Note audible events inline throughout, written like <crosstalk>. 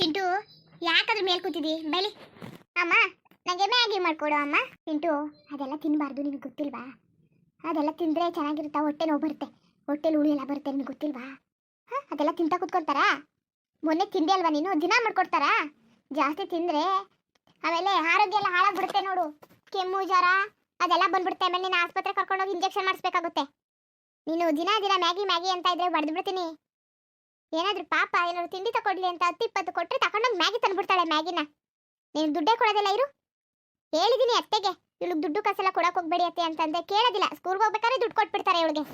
ಚಿಂಟು, ಯಾಕದ್ರ ಮೇಲೆ ಕೂತಿದಿ ಬೆಳಿ ಅಮ್ಮ ನನಗೆ ಮ್ಯಾಗಿ ಮಾಡ್ಕೊಡು ಅಮ್ಮ. ಚಿಂಟು, ಅದೆಲ್ಲ ತಿನ್ನಬಾರ್ದು ನಿನಗೆ ಗೊತ್ತಿಲ್ವಾ? ಅದೆಲ್ಲ ತಿಂದರೆ ಚೆನ್ನಾಗಿರುತ್ತಾ? ಹೊಟ್ಟೆ ನೋವು ಬರುತ್ತೆ. ಹೊಟ್ಟೆಲಿ ಹುಳಿ ಎಲ್ಲ ಬರುತ್ತೆ ನಿನಗೆ ಗೊತ್ತಿಲ್ವಾ? ಹಾಂ, ಅದೆಲ್ಲ ತಿಂತಾ ಕೂತ್ಕೊಳ್ತಾರಾ? ಮೊನ್ನೆ ತಿಂದೆ ಅಲ್ವಾ ನೀನು? ದಿನ ಮಾಡ್ಕೊಡ್ತಾರಾ? ಜಾಸ್ತಿ ತಿಂದರೆ ಆಮೇಲೆ ಆರೋಗ್ಯ ಎಲ್ಲ ಹಾಳಾಗ್ಬಿಡುತ್ತೆ ನೋಡು. ಕೆಮ್ಮು, ಜ್ವರ, ಅದೆಲ್ಲ ಬಂದ್ಬಿಡುತ್ತೆ. ಆಮೇಲೆ ನೀನು ಆಸ್ಪತ್ರೆ ಕರ್ಕೊಂಡೋಗಿ ಇಂಜೆಕ್ಷನ್ ಮಾಡಿಸ್ಬೇಕಾಗುತ್ತೆ. ನೀನು ದಿನ ದಿನ ಮ್ಯಾಗಿ ಮ್ಯಾಗಿ ಅಂತ ಇದ್ರೆ ಬಡ್ದು ಬಿಡ್ತೀನಿ. ಏನಾದ್ರೂ ಪಾಪ ಏನಾದ್ರು ತಿಂಡಿ ತಕೊಡ್ಲಿ ಅಂತ ಹತ್ತು ಇಪ್ಪತ್ತು ಕೊಟ್ಟರೆ ತಗೊಂಡೋಗಿ ಮ್ಯಾಗಿ ತಂದ್ಬಿಡ್ತಾಳೆ ಮ್ಯಾಗಿನ. ನೀನು ದುಡ್ಡೇ ಕೊಡೋದಿಲ್ಲ ಇರು. ಹೇಳಿದೀನಿ ಅತ್ತೆಗೆ. ಇವಳಿಗೆ ದುಡ್ಡು ಕಾಸೆಲ್ಲ ಕೊಡಕ್ ಹೋಗ್ಬೇಡಿ ಅತ್ತೆ ಅಂತಂದೆ. ಕೇಳೋದಿಲ್ಲ. ಸ್ಕೂಲ್ಗೆ ಹೋಗ್ಬೇಕಾದ್ರೆ ದುಡ್ಡು ಕೊಟ್ಬಿಡ್ತಾರೆ ಇವಳಿಗೆ.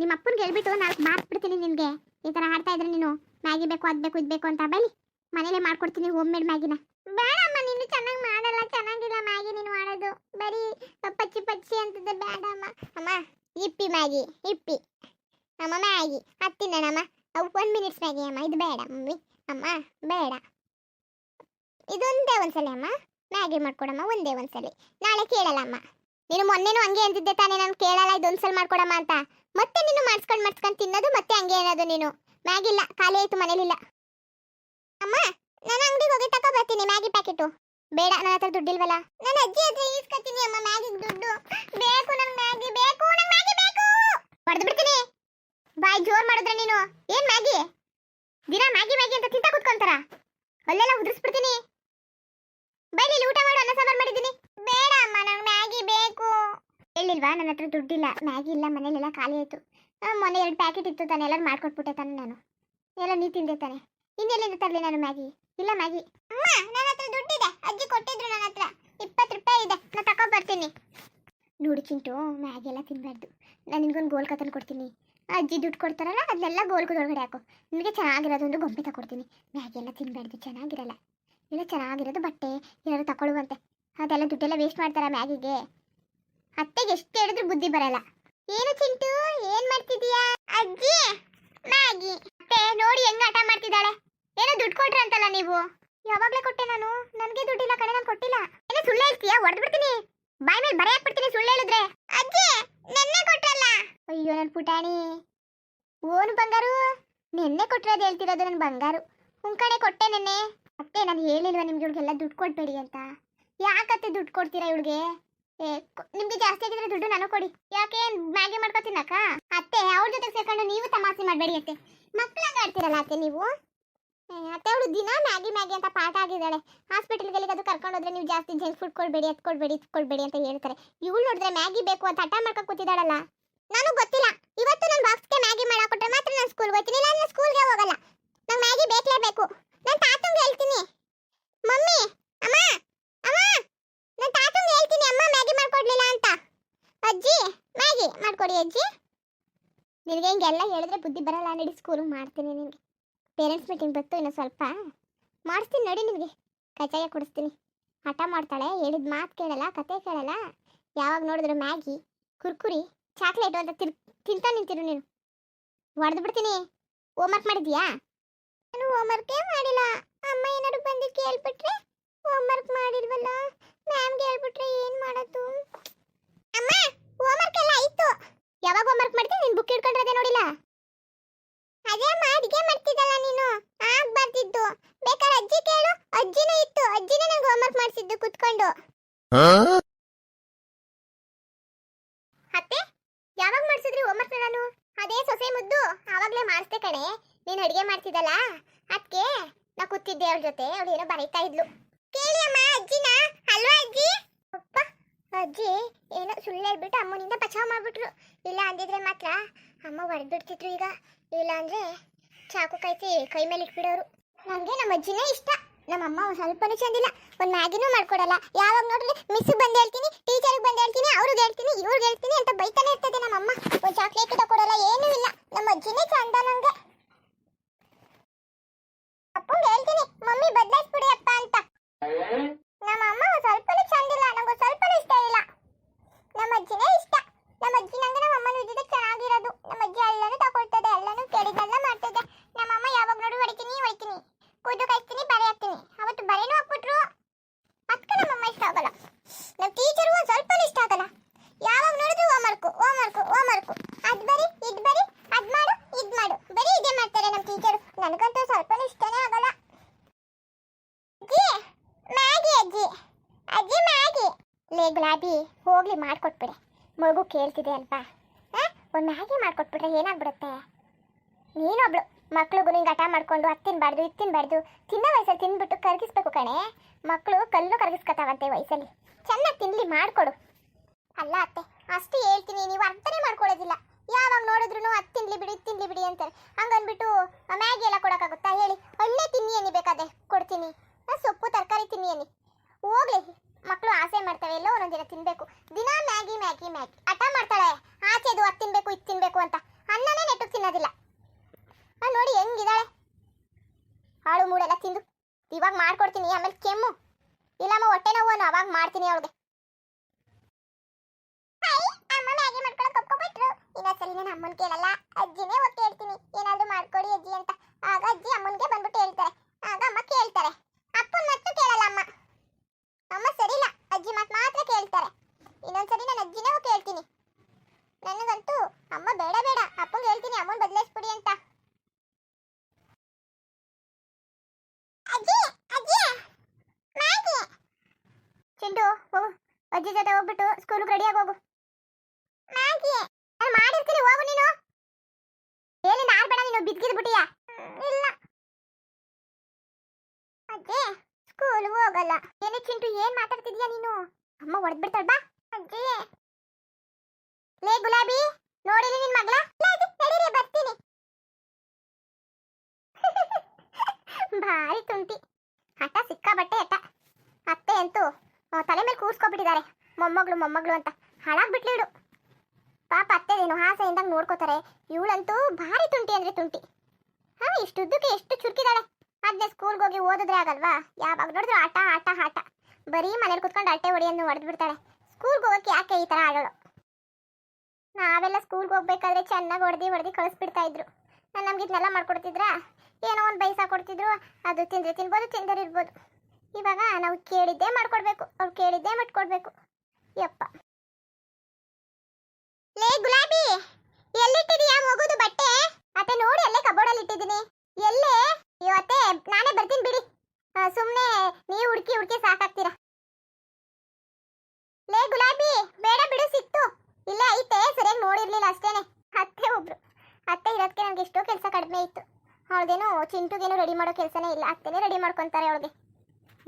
ನಿಮ್ಮ ಅಪ್ಪನಿಗೆ ಹೇಳ್ಬಿಟ್ಟು ನಾಲ್ಕು ಮಾರ್ಕ್ಸ್ ಬಿಡ್ತೀನಿ ನಿನಗೆ. ಈ ಥರ ಆಡ್ತಾ ಇದ್ರೆ ನೀನು ಮ್ಯಾಗಿ ಬೇಕು ಅದ್ಬೇಕು ಬೇಕು, ಇದು ಬೇಕು ಅಂತ ಬಲಿ ಮನೇಲೆ ಮಾಡ್ಕೊಡ್ತೀನಿ ಹೋಮ್ ಮೇಡ್ ಮ್ಯಾಗಿನ. ಬೇಡಮ್ಮ, ನೀನು ಚೆನ್ನಾಗಿ ಮಾಡಲ್ಲ. ಚೆನ್ನಾಗಿಲ್ಲ ಮ್ಯಾಗಿ ನೀನು ಮಾಡೋದು. ಬರೀ ಪಚ್ಚಿ ಪಚ್ಚಿ ಅಂತದ ಬೇಡಮ್ಮ. ಅಮ್ಮ, ಇಪ್ಪಿ ಮ್ಯಾಗಿ, ಇಪ್ಪಿ. ಅಮ್ಮ, ಮ್ಯಾಗಿ. ಹತ್ತಿನಮ್ಮ ಅವು ಒನ್ ಮಿನಿಟ್ಸ್ ಮ್ಯಾಗಿ ಅಮ್ಮ ಇದು ಬೇಡ ಮಮ್ಮಿ. ಅಮ್ಮ, ಬೇಡ. ಇದೊಂದೇ ಒಂದ್ಸಲಿ ಅಮ್ಮ. ಮ್ಯಾಗಿ ಮಾಡ್ಕೊಡಮ್ಮ, ಒಂದೇ ಒಂದ್ಸಲಿ. ನಾಳೆ ಕೇಳಲ್ಲ ಅಮ್ಮ. ನೀನು ಮೊನ್ನೆನೂ ಹಂಗೆ ಅಂತಿದ್ದೆ ತಾನೇ, ನಾನು ಕೇಳಲ್ಲ, ಇದೊಂದ್ಸಲ ಮಾಡ್ಕೊಡಮ್ಮ ಅಂತ. ಮತ್ತೆ ನೀನು ಮಾಡ್ಸ್ಕೊಂಡು ಮಾಡ್ಸ್ಕೊಂಡು ತಿನ್ನೋದು, ಮತ್ತೆ ಹಂಗೆ ಅನ್ನೋದು ನೀನು. ಮ್ಯಾಗಿ ಇಲ್ಲ, ಖಾಲಿ ಆಯ್ತು ಮನೇಲಿಲ್ಲ ಅಮ್ಮ, ನಾನು ಅಂಗಡಿಗೆ ಹೋಗಿ ತಗೋ ಬರ್ತೀನಿ ಮ್ಯಾಗಿ ಪ್ಯಾಕೆಟು ಬೇಡ ನನ್ನ ಹತ್ರ ದುಡ್ಡಿಲ್ವಲ್ಲ. ನನ್ನ ಅಜ್ಜಿ ಹತ್ರ ಈಸ್ಕೊತೀನಿ ಅಮ್ಮ ಮ್ಯಾಗಿಗೆ ದುಡ್ಡು. ಬೇಕು ನಂಗೆ ಮ್ಯಾಗಿ ಬೇಕು, ನಂಗೆ ಮ್ಯಾಗಿ ಬೇಕು. ಹೊಡೆದು ಬಿಡ್ತೀನಿ. ಬಾಯ್ ಜೋರ್ ಮಾಡಿದ್ರೆ ನೀನು. ಏನ್ ಮ್ಯಾಗಿ? ದಿನ ಮ್ಯಾಗಿ ಮ್ಯಾಗಿ ಅಂತ ತಿಂತ ಕೂತ್ಕೊಂತಾರ? ಅಲ್ಲೆಲ್ಲ ಉದುರಿಸ್ಬಿಡ್ತೀನಿ. ಇಲ್ಲಿ ಊಟ ಮಾಡು, ಅನ್ನ ಸಾಂಬಾರ್ ಮಾಡಿದ್ದೀನಿ. ಬೇಡ ಅಮ್ಮ, ನಂಗೆ ಮ್ಯಾಗಿ ಬೇಕು. ಹೇಳಿಲ್ವಾ ನನ್ನ ಹತ್ರ ದುಡ್ಡಿಲ್ಲ. ಮ್ಯಾಗಿ ಇಲ್ಲ, ಮನೇಲೆಲ್ಲ ಖಾಲಿ ಆಯ್ತು. ಮೊನ್ನೆ ಎರಡು ಪ್ಯಾಕೆಟ್ ಇತ್ತು, ತಾನೆ ಎಲ್ಲರೂ ಮಾಡ್ಕೊಟ್ಬಿಟ್ಟೆ ತಾನೆ ನಾನು. ಎಲ್ಲ ನೀ ತಿಂದೆ ತಾನೆ. ಇನ್ನೆಲ್ಲಿಂದ ತರಲಿ ನಾನು ಮ್ಯಾಗಿ? ಇಲ್ಲ ಮ್ಯಾಗಿ. ಅಮ್ಮ, ನನ್ನ ಹತ್ರ ದುಡ್ಡಿದೆ. ಅಜ್ಜಿ ಕೊಟ್ಟಿದ್ರು ನನ್ನ ಹತ್ರ. ಇಪ್ಪತ್ತು ರೂಪಾಯಿ ಇದೆ. ನಾನು ತಗೋ ಬರ್ತೀನಿ ನೋಡಿ ಚಿಂಟು ಮ್ಯಾಗಿ ಎಲ್ಲ ತಿನ್ಬಾರ್ದು. ನಾನು ನಿನ್ಗೊಂದು ಗೋಲ್ ಕತ್ತಲು ಕೊಡ್ತೀನಿ. ಅಜ್ಜಿ ದುಡ್ಡು ಕೊಡ್ತಾರಲ್ಲ ಅದನ್ನೆಲ್ಲ ಗೋಲ್ಕದ ಒಳಗಡೆ ಹಾಕು. ನಿಮಗೆ ಚೆನ್ನಾಗಿರೋದೊಂದು ಗೊಂಬೆ ತಗೊಡ್ತೀನಿ ಮ್ಯಾಗಿ ಎಲ್ಲ ತಿನ್ಬಾರ್ದು ಚೆನ್ನಾಗಿರಲ್ಲ. ಇಲ್ಲ ಚೆನ್ನಾಗಿರೋದು ಬಟ್ಟೆ, ಏನಾದ್ರು ತಗೊಳ್ಳುವಂತೆ ಅದೆಲ್ಲ ದುಡ್ಡೆಲ್ಲ ವೇಸ್ಟ್ ಮಾಡ್ತಾರ ಮ್ಯಾಗಿಗೆ? ಅತ್ತೆಗೆ ಎಷ್ಟು ಹೇಳಿದ್ರು ಬುದ್ಧಿ ಬರಲ್ಲ. ಏನು ಚಿಂಟು, ಏನ್ ಮಾಡ್ತಿದೀಯಾ ಅಜ್ಜಿ, ಮ್ಯಾಗಿ. ಅತ್ತೆ, ನೋಡಿ ಹೆಂಗ್ ಆಟ ಮಾಡ್ತಿದ್ದಾಳೆ. ಏನೋ ದುಡ್ಡು ಕೊಟ್ರಂತಲ್ಲ ನೀವು? ಯಾವಾಗ್ಲೇ ಕೊಟ್ಟೆ ನಾನು. ನನಗೆ ದುಡ್ಡಿಲ್ಲ ಕಣೆ, ನಾನು ಕೊಟ್ಟಿಲ್ಲ. ಏನೋ ಸುಳ್ಳು ಹೇಳ್ತೀಯಾ? ಹೊಡೆದು ಬಿಡ್ತೀನಿ ಬಾಯ್ ಮೇಲೆ ಬರೆ ಹಾಕ್ಬಿಡ್ತೀನಿ, ಸುಳ್ಳು ಹೇಳಿದ್ರೆ. ಅಜ್ಜಿ, ನೆನ್ನೆ ಕೊಟ್ರಲ್ಲ? ಅಯ್ಯೋ ನನ್ನ ಪುಟಾಣಿ. ಓನು ಬಂಗಾರು? ನೆನ್ನೆ ಕೊಟ್ಟಿರೋದು ಹೇಳ್ತಿರೋದು ನನ್ನ ಬಂಗಾರು. ಉನ್ ಕೊಟ್ಟೆ ನೆನ್ನೆ. ಅತ್ತೆ, ನಾನು ಹೇಳಿಲ್ವಾ ನಿಮ್ಗೆ ಇವ್ರಿಗೆಲ್ಲ ದುಡ್ಡು ಕೊಡ್ಬೇಡಿ ಅಂತ? ಯಾಕತ್ತೆ ದುಡ್ಡು ಕೊಡ್ತೀರಾ ಇವ್ಳಿಗೆ? ಏ ನಿಮ್ಗೆ ಜಾಸ್ತಿ ಆಗಿದ್ರೆ ದುಡ್ಡು ನಾನು ಕೊಡಿ. ಯಾಕೆ, ಮ್ಯಾಗಿ ಮಾಡ್ಕೊತೀನಕ್ಕ? ಅತ್ತೆ, ಅವ್ರ ಜೊತೆ ಸೇರ್ಕೊಂಡು ನೀವು ತಮಾಷೆ ಮಾಡಬೇಡಿ ಅತ್ತೆ. ಮಕ್ಕಳಾಗ ಆಡ್ತೀರಲ್ಲ ಅತ್ತೆ ನೀವು? ಅವಳು ದಿನ ಮ್ಯಾಗಿ ಮ್ಯಾಗಿ ಅಂತ ಪಾಠ ಆಗಿದ್ದಾಳೆ. ಹಾಸ್ಪಿಟಲ್ಗಳಿಗೆ ಅದು ಕರ್ಕೊಂಡು ಹೋದ್ರೆ ನೀವು ಜಾಸ್ತಿ ಜಂಕ್ ಫುಡ್ ಕೊಡ್ಬೇಡಿ, ಅದ್ ಕೊಡ್ಬೇಡಿ, ಇದ್ ಕೊಡ್ಬೇಡಿ ಅಂತ ಹೇಳ್ತಾರೆ. ಇವಳು ನೋಡಿದ್ರೆ ಮ್ಯಾಗಿ ಬೇಕು ಅಂತ ಹಠ ಮಾಡ್ಕೊಂಡು ಕೂತಿದ್ದಾಳಲ್ಲ. ನಾನು ಗೊತ್ತಿಲ್ಲ. ಇವತ್ತು ನನ್ನ ಬಾಕ್ಸ್ಗೆ ಮ್ಯಾಗಿ ಮಾಡಾಕೊಟ್ರೆ ಮಾತ್ರ ನಾನು ಸ್ಕೂಲ್ಗೆ ಹೋಗ್ತೀನಿ ಇಲ್ಲ ನಾನು ಸ್ಕೂಲ್ಗೆ ಹೋಗಲ್ಲ. ನಂಗೆ ಮ್ಯಾಗಿ ಬೇಕಲೇಬೇಕು ನಾನು ತಾತಂಗೆ ಹೇಳ್ತೀನಿ. ಮಮ್ಮಿ, ಅಮ್ಮ ಅಮ್ಮ, ನಾನು ತಾತಂಗೆ ಹೇಳ್ತೀನಿ. ಅಮ್ಮ ಮ್ಯಾಗಿ ಮಾಡ್ಕೊಡ್ಲಿಲ್ಲ ಅಂತ. ಅಜ್ಜಿ, ಮ್ಯಾಗಿ ಮಾಡ್ಕೊಡಿ ಅಜ್ಜಿ. ನಿನಗೆ ಹಿಂಗೆಲ್ಲ ಹೇಳಿದ್ರೆ ಬುದ್ಧಿ ಬರಲ್ಲ, ನಡಿ ಸ್ಕೂಲ್ ಮಾಡ್ತೀನಿ ನಿನಗೆ ಪೇರೆಂಟ್ಸ್ ಮೀಟಿಂಗ್ ಬಂತು ಇನ್ನು ಸ್ವಲ್ಪ. ಮಾಡಿಸ್ತೀನಿ ನಡಿ ನಿಮಗೆ. ಕಚಾಯ ಕೊಡಿಸ್ತೀನಿ. ಹಠ ಮಾಡ್ತಾಳೆ, ಹೇಳಿದ ಮಾತು ಕೇಳಲ್ಲ, ಕತೆ ಕೇಳಲ್ಲ. ಯಾವಾಗ ನೋಡಿದ್ರು ಮ್ಯಾಗಿ, ಕುರ್ಕುರಿ, ಚಾಕ್ಲೇಟು ಅಂತ ತಿರ್, ತಿಂತಾ ನಿಂತಿರು ನೀನು. ಹೊಡೆದು ಬಿಡ್ತೀನಿ. ಹೋಮ್ವರ್ಕ್ ಮಾಡಿದ್ಯಾ? ನಾನು ಹೋಮ್ವರ್ಕೇ ಮಾಡಿಲ್ಲ ಅಮ್ಮ ಏನಾದ್ರು ಬಂದು ಕೇಳ್ಬಿಟ್ರೆ ಹೋಮ್ವರ್ಕ್ ಮಾಡಿಲ್ವಲ್ಲ ಮ್ಯಾಮ್ಗೆ ಹೇಳ್ಬಿಟ್ರೆ ಏನ್ ಮಾಡೋದು ಅಮ್ಮ ಹೋಮ್ವರ್ಕ್ ಎಲ್ಲ ಆಯ್ತು ಯಾವಾಗ ಹೋಮ್ವರ್ಕ್ ಮಾಡ್ತೀನಿ ನೀನ್ ಬುಕ್ ಹಿಡ್ಕೊಂಡ್ರದೆ ನೋಡಿಲ್ಲ ಅದೇ ಅಮ್ಮ ಅಡಿಗೆ ಮಾಡ್ತಿದ್ದಲ್ಲ ನೀನು ಆಗ ಬರ್ತಿದ್ದು ಬೇಕಾದ್ರೆ ಅಜ್ಜಿ ಕೇಳು ಅಜ್ಜಿನೂ ಇತ್ತು. ಅಜ್ಜಿನೇ ನಂಗೆ ಹೋಮ್ವರ್ಕ್ ಮಾಡಿಸಿದ್ದು ಕುತ್ಕೊಂಡು. ಅತ್ತೆ ಯಾವಾಗ ಮಾಡಿಸಿದ್ರಿ ಹೋಮ್ವರ್ಕ್ ನಾನು? ಅದೇ ಸೊಸೆ ಮುದ್ದು. ಆವಾಗಲೇ ಮಾಡಿಸ್ದೆ ಕಣೆ. ನೀನು ಅಡಿಗೆ ಮಾಡ್ತಿದ್ದಲ್ಲ? ಅದಕ್ಕೆ ನಾ ಕೂತಿದ್ದೆ ಅವಳ ಜೊತೆ. ಅವಳು ಏನೋ ಬರೀತಾ ಇದ್ಲು. ಕೇಳಿ ಅಮ್ಮ ಅಜ್ಜಿನ? ಅಲ್ವಾ ಅಜ್ಜಿ? ಅಪ್ಪ ಅಜ್ಜಿ ಏನೋ ಸುಳ್ಳು ಹೇಳ್ಬಿಟ್ಟು ಅಮ್ಮನಿಂದ ಬಚಾವ್ ಮಾಡ್ಬಿಟ್ರು. ಇಲ್ಲ ಅಂದಿದ್ರೆ ಮಾತ್ರ ಅಮ್ಮ ಹೊಡೆದ್ಬಿಡ್ತಿದ್ರು ಈಗ. ಇಲ್ಲ ಅಂದ್ರೆ ಚಾಕು ಕೈತಿ ಕೈ ಮೇಲೆ ಇಟ್ಬಿಡೋರು. ನನಗೆ ನಮ್ಮ ಅಜ್ಜಿನೇ ಇಷ್ಟ. ನಮ್ಮ ಅಮ್ಮ ಸ್ವಲ್ಪನೂ ಚಂದಿಲ್ಲ ಒಂದು ಮ್ಯಾಗಿನೂ ಮಾಡ್ಕೊಡಲ್ಲ. ಯಾವಾಗ ನೋಡಿದ್ರೆ ಮಿಸ್ ಬಂದು ಹೇಳ್ತೀನಿ ಟೀಚರ್ಗೆ ಬಂದು ಹೇಳ್ತೀನಿ, ಅವ್ರಿಗೆ ಹೇಳ್ತೀನಿ, ಇವ್ರಿಗೆ ಹೇಳ್ತೀನಿ ಅಂತ ಬೈತಾನೆ ಇರ್ತದೆ ನಮ್ಮ ಅಮ್ಮ ಒಂದು ಚಾಕ್ಲೇಟ್ ತಗೊಡಲ್ಲ ಏನೂ ಇಲ್ಲ. ನಮ್ಮ ಅಜ್ಜಿನೇ ಚಂದ ನಂಗೆ. ಅಪ್ಪಂಗೆ ಹೇಳ್ತೀನಿ, ಮಮ್ಮಿ ಬದಲಾಯಿಸ್ಬಿಡಿ ಅಪ್ಪ ಅಂತ ನಮ್ಮ ಅಮ್ಮ ಒಂದ್ ಸ್ವಲ್ಪನೂ ಚಂದಿಲ್ಲ ನಂಗೆ ಸ್ವಲ್ಪನೂ ಇಷ್ಟ ಇಲ್ಲ ನಮ್ಮ ಅಜ್ಜಿನೇ ಇಷ್ಟ ನಮ್ಮ ಅಜ್ಜಿ ನಂಗೆ ನಮ್ಮ ಅಮ್ಮನ ಇದ್ದಿದ್ದು ಚೆನ್ನಾಗಿರೋದು ನಮ್ಮ ಅಜ್ಜಿ ಎಲ್ಲನೂ ತಗೊಳ್ತದೆ ಎಲ್ಲನೂ ಕೇಳಿದೆಲ್ಲ ಮಾಡ್ತದೆ ನಮ್ಮ ಅಮ್ಮ ಯಾವಾಗ ನೋಡು ಹೊಡಿತೀನಿ ಹೊಡಿತೀನಿ ಕೂದು ಕಾಯ್ತೀನಿ ಬರೆ ಹಾಕ್ತೀನಿ ಅವತ್ತು ಬರೆನೂ ಹಾಕ್ಬಿಟ್ರು ಅದಕ್ಕೆ ನಮ್ಮ ಅಮ್ಮ ಇಷ್ಟ ಆಗಲ್ಲ ನಮ್ಮ ಟೀಚರು ಒಂದು ಸ್ವಲ್ಪನೂ ಇಷ್ಟ ಆಗಲ್ಲ ಯಾವಾಗ ನೋಡಿದ್ರು ಹೋಮ್ವರ್ಕು ಹೋಮ್ವರ್ಕು ಹೋಮ್ವರ್ಕು ಅದ್ ಬರಿ ಇದ್ ಬರಿ ಅದ್ ಮಾಡು ಇದ್ ಮಾಡು ಬರೀ ಇದೇ ಮಾಡ್ತಾರೆ ನಮ್ಮ ಟೀಚರು ನನಗಂತೂ ಸ್ವಲ್ಪನೂ ಇಷ್ಟನೇ ಆಗಲ್ಲ ಲೇ ಗುಲಾಬಿ, ಹೋಗ್ಲಿ, ಮಾಡ್ಕೊಟ್ಬಿಡಿ. ಮಗು ಕೇಳ್ತಿದೆ ಅಲ್ವಾ ಒಂದು ಮ್ಯಾಗಿ ಮಾಡ್ಕೊಟ್ಬಿಟ್ರೆ ಏನಾಗ್ಬಿಡುತ್ತೆ? ನೀನೊಬ್ಳು, ಮಕ್ಳಿಗೂ ನಿಂಗೆ ಹಠ ಮಾಡ್ಕೊಂಡು ಅದು ತಿನ್ಬಾರ್ದು, ಇದು ತಿನ್ಬಾರ್ದು, ತಿನ್ನೋ ವಯಸ್ಸಲ್ಲಿ ತಿನ್ಬಿಟ್ಟು ಕರಗಿಸ್ಬೇಕು ಕಣೆ. ಮಕ್ಕಳು ಕಲ್ಲು ಕರಗಿಸ್ಕೊತಾವಂತೆ ವಯಸ್ಸಲ್ಲಿ. ಚೆನ್ನಾಗಿ ತಿನ್ಲಿ, ಮಾಡ್ಕೊಡು. ಅಲ್ಲ ಅತ್ತೆ, ಅಷ್ಟು ಹೇಳ್ತೀನಿ, ನೀವು ಅರ್ಥನೇ ಮಾಡ್ಕೊಳ್ಳೋದಿಲ್ಲ. ಯಾವಾಗ ನೋಡಿದ್ರು ಅದು ತಿನ್ಲಿ ಬಿಡಿ, ಇದು ತಿನ್ಲಿ ಬಿಡಿ ಅಂತಾರೆ. ಹಂಗನ್ಬಿಟ್ಟು ಮ್ಯಾಗಿ ಎಲ್ಲ ಕೊಡೋಕ್ಕಾಗುತ್ತಾ? ಹೇಳಿ, ಒಳ್ಳೆ ತಿನ್ನಿ ಅನ್ನಿ ಬೇಕಾದ್ರೆ, ಕೊಡ್ತೀನಿ. ಸೊಪ್ಪು, ತರಕಾರಿ ತಿನ್ನಿ ಅನ್ನಿ ಹೋಗ್ಲಿ. ಮಕ್ಕಳು ಆಸೆ ಮಾಡ್ತಾರೆ ಎಲ್ಲೋ ಒಂದೊಂದಿನ ತಿನ್ಬೇಕು. ದಿನ ಮ್ಯಾಗಿ ಮ್ಯಾಗಿ ಮ್ಯಾಗಿ. ಹಠ ಮಾಡ್ತಾಳೆ. ಆಚೆದು ಅದು ತಿನ್ಬೇಕು ಇದು ತಿನ್ಬೇಕು ಅಂತ. ಅನ್ನನೇ ನೆಟ್ಟು ತಿನ್ನೋದಿಲ್ಲ. ಆ, ನೋಡಿ ಹೆಂಗಿದ್ದಾಳೆ. ಹಾಳು ಮೂಡೆಲ್ಲ ತಿಂದು ಇವಾಗ ಮಾಡ್ಕೊಡ್ತೀನಿ ಆಮೇಲೆ ಕೆಮ್ಮು. ಇಲ್ಲಮ್ಮ ಹೊಟ್ಟೆ ನೋವು ಅವಾಗ ಮಾಡ್ತೀನಿ ಅವಳಿಗೆ. ಇನ್ನೊಂದ್ಸಲಿ ನಾನು ಅಮ್ಮನ್ ಕೇಳಲ್ಲ. ಅಜ್ಜಿನೇ ಒತ್ತಿ ಹೇಳ್ತೀನಿ. ಏನಾದ್ರು ಮಾಡ್ಕೊಡಿ ಅಜ್ಜಿ ಅಂತ. ಆಗ ಅಜ್ಜಿ ಅಮ್ಮನ್ಗೆ ಬಂದ್ಬಿಟ್ಟು ಹೇಳ್ತಾರೆ. ಆಗ ಅಮ್ಮ ಕೇಳ್ತಾರೆ. ಅಪ್ಪನ್ ಮತ್ತು ಕೇಳಲ್ಲ ಅಮ್ಮ ಅಮ್ಮ ಸರಿಲ್ಲ ಅಜ್ಜಿ ಮಾತು ಮಾತ್ರ ಕೇಳ್ತಾರೆ ಇನ್ನೊಂದ್ಸರಿ ನಾನು ಅಜ್ಜಿನೇ ಕೇಳ್ತೀನಿ ನನಗಂತೂ ಅಮ್ಮ ಬೇಡ ಬೇಡ ಅಪ್ಪಂಗೆ ಹೇಳ್ತೀನಿ ಅಮ್ಮನ್ ಬದಲಾಯಿಸ್ಬಿಡಿ ಅಂತ ಅಜ್ಜಿ ಅಜ್ಜಿ ಮ್ಯಾಗಿ ಚಿಂಟು ಹೋಗು ಅಜ್ಜಿ ಜೊತೆ ಹೋಗ್ಬಿಟ್ಟು ಸ್ಕೂಲ್ಗೆ ರೆಡಿಯಾಗಿ ಹೋಗು. ಮ್ಯಾಗಿ, ನಾನು ಮಾಡಿರ್ತೀನಿ, ಹೋಗು ನೀನು. ಏನಿಂದ ಆಡ್ಬೇಡ ನೀನು ಬಿದ್ದಿದ್ಬಿಟ್ಟಿಯ ಇಲ್ಲ. ಅಜ್ಜಿ ಸ್ಕೂಲ್ ಹೋಗಲ್ಲ. ಏನೇ ಚಿಂಟು, ಏನ್ ಮಾತಾಡ್ತಿದ್ಯಾ ನೀನು? ಅಮ್ಮ ಹೊಡೆದ್ಬಿಡ್ತಾಳ ಬಾ. ಅಜ್ಜಿ. ಲೇ ಗುಲಾಬಿ ನೋಡಿರಿ ನಿನ್ ಮಗ್ಳ? ನಡೀರಿ, ಬರ್ತೀನಿ. <laughs> ಭಾರಿ ತುಂಟಿ. ಹಠ ಸಿಕ್ಕಾಬಟ್ಟೆ ಹಠ. ಅತ್ತೆ ಅಂತೂ ತಲೆ ಮೇಲೆ ಕೂರ್ಸ್ಕೊಬಿಟ್ಟಿದ್ದಾರೆ. ಮೊಮ್ಮಗಳು ಮೊಮ್ಮಗಳು ಅಂತ. ಹಾಳಾಗ್ಬಿಟ್ಲಿಡು ಪಾಪ ಅತ್ತೆದೇನು ಹಾಸೆ ಇಂದಾಗ ನೋಡ್ಕೋತಾರೆ. ಇವಳಂತೂ ಭಾರಿ ತುಂಟಿ ಅಂದ್ರೆ ತುಂಟಿ. ಹಾ, ಇಷ್ಟುದ್ದಕ್ಕೆ ಎಷ್ಟು ಚುರುಕಿದಾಳೆ. ಅದ್ನೇ ಸ್ಕೂಲ್ಗೆ ಹೋಗಿ ಓದಿದ್ರೆ ಆಗಲ್ವಾ? ಯಾವಾಗ ನೋಡಿದ್ರು ಆಟ ಆಟ ಆಟ. ಬರೀ ಮನೇಲಿ ಕುತ್ಕೊಂಡು ಅಟ್ಟೆ ಹೊಡಿಯನ್ನು ಹೊಡೆದು ಬಿಡ್ತಾಳೆ ಸ್ಕೂಲ್ಗೆ ಹೋಗಕ್ಕೆ ಯಾಕೆ ಈ ಥರ ಆಡೋಳು ನಾವೆಲ್ಲ ಸ್ಕೂಲ್ಗೆ ಹೋಗ್ಬೇಕಾದ್ರೆ ಚೆನ್ನಾಗಿ ಹೊಡೆದು ಹೊಡೆದು ಕಳಿಸ್ಬಿಡ್ತಾ ಇದ್ರು. ನಾನು ನಮ್ಗೆ ಇದನ್ನೆಲ್ಲ ಮಾಡ್ಕೊಡ್ತಿದ್ರಾ? ಏನೋ ಒಂದು ಬೈಸ ಕೊಡ್ತಿದ್ರು. ಅದು ತಿಂದ್ರೆ ತಿನ್ಬೋದು, ತಿಂದರೆ ಇರ್ಬೋದು. ಇವಾಗ ನಾವು ಕೇಳಿದ್ದೇ ಮಾಡ್ಕೊಡ್ಬೇಕು. ಅವ್ರು ಕೇಳಿದ್ದೇ ಮಾಡ್ಕೊಡ್ಬೇಕು. ಯಪ್ಪ. ಲೇ ಗುಲಾಬಿ, ಎಲ್ಲಿಟ್ಟಿದೀಯಾ ಮಗುದು ಬಟ್ಟೆ? ಅತ್ತೆ ನೋಡಿ ಅಲ್ಲೇ ಕಬೋರ್ಡಲ್ಲಿ ಇಟ್ಟಿದ್ದೀನಿ. ಎಲ್ಲೇ? ಅತ್ತೆ, ನಾನೇ ಬರ್ತೀನಿ ಬಿಡಿ. ಸುಮ್ಮನೆ ನೀವು ಹುಡುಕಿ ಹುಡುಕಿ ಸಾಕಾಗ್ತೀರಾ? ಲೇ ಗುಲಾಬಿ, ಬೇಡ ಬಿಡು ಸಿಕ್ತು ಇಲ್ಲ ಐತೆ, ಸರಿಯಾಗಿ ನೋಡಿರ್ಲಿಲ್ಲ ಅಷ್ಟೇನೆ. ಅತ್ತೆ ಒಬ್ರು. ಅತ್ತೆ ಇರೋದಕ್ಕೆ ನನಗೆ ಎಷ್ಟೋ ಕೆಲಸ ಕಡಿಮೆ ಇತ್ತು. ಅವಳದೇನು ಚಿಂಟುಗೇನು ರೆಡಿ ಮಾಡೋ ಕೆಲಸನೇ ಇಲ್ಲ. ಅತ್ತೆನೇ ರೆಡಿ ಮಾಡ್ಕೊತಾರೆ ಅವಳಿಗೆ.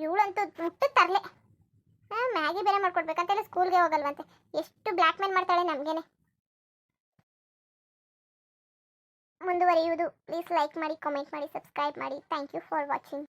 ಇವಳಂತೂ ಮುಟ್ಟು ತರಲೆ. ಮ್ಯಾಗಿ ಬೇರೆ ಮಾಡ್ಕೊಡ್ಬೇಕಂತೆಲ್ಲ ಸ್ಕೂಲ್ಗೆ ಹೋಗಲ್ವಂತೆ. ಎಷ್ಟು ಬ್ಲ್ಯಾಕ್ ಮೇಲ್ ಮಾಡ್ತಾಳೆ ನಮಗೇನೆ. ಮುಂದುವರಿಯುವುದು. ಪ್ಲೀಸ್ ಲೈಕ್ ಮಾಡಿ ಕಮೆಂಟ್ ಮಾಡಿ ಸಬ್ಸ್ಕ್ರೈಬ್ ಮಾಡಿ. Thank you for watching